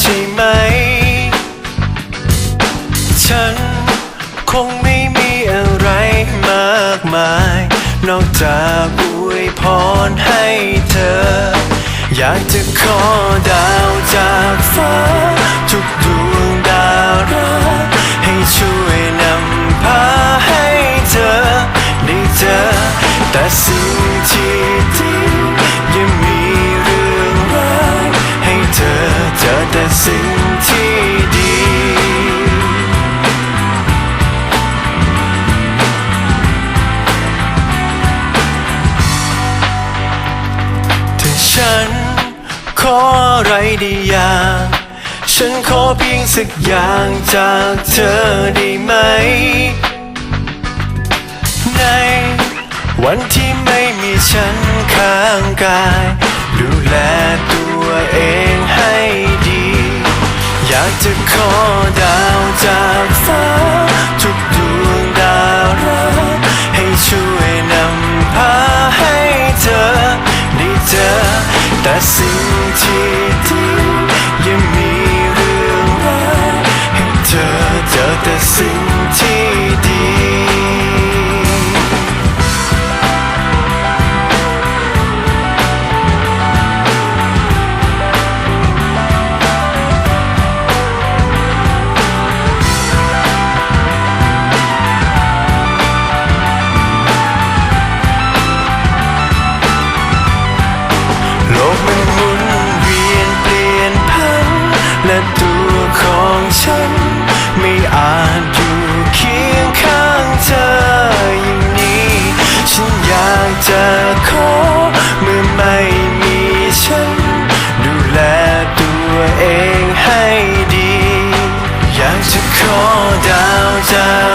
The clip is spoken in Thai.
ใช่ไหม ฉันคงไม่มีอะไรมากมาย นอกจากอวยพรให้เธอ อยากจะขอดาวจากฟ้า ทุกดวงดาวรา ออะไรได้อย่างฉันขอเพียงสักอย่างจากเธอได้ไหม ในวันที่ไม่มีฉันข้างกาย ดูแลตัวเองให้ดี อยากจะขอดาวจากฟ้า ทุกดวงดาวรักให้ช่วยนำพาให้เธอได้เจอแต่สิ่ง ที่ดียังมีเรื่องร้ายให้เธอเจอแต่สิ่งาจอยู่เคียงข้างเธออย่างนี้ ฉันอยากจะขอเมื่อไม่มีฉัน ดูแลตัวเองให้ดี อยากจะขอดาวจาก